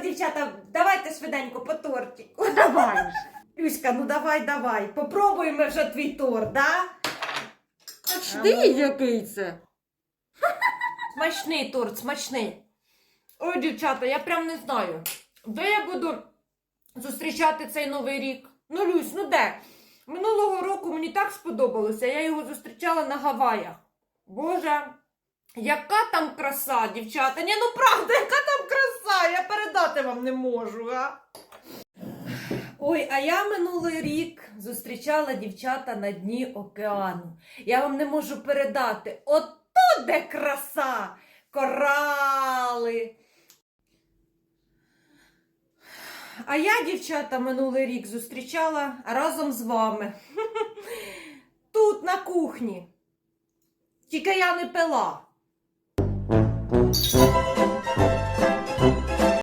дівчата, давайте швиденько по тортику. Давай вже. Люська, ну давай, давай. Попробуємо вже твій торт, да? Дивись, який це. Смачний торт, смачний. Ой, дівчата, я прям не знаю, де я буду зустрічати цей новий рік. Ну, Люсь, ну де? Минулого року мені так сподобалося, я його зустрічала на Гаваях. Боже, яка там краса, дівчата. Ні, ну правда, яка там краса, я передати вам не можу, а? Ой, а я минулий рік зустрічала дівчата на дні океану. Я вам не можу передати. Ото де краса! Корали. А я, дівчата, минулий рік зустрічала разом з вами. Тут, на кухні. Тільки я не пила.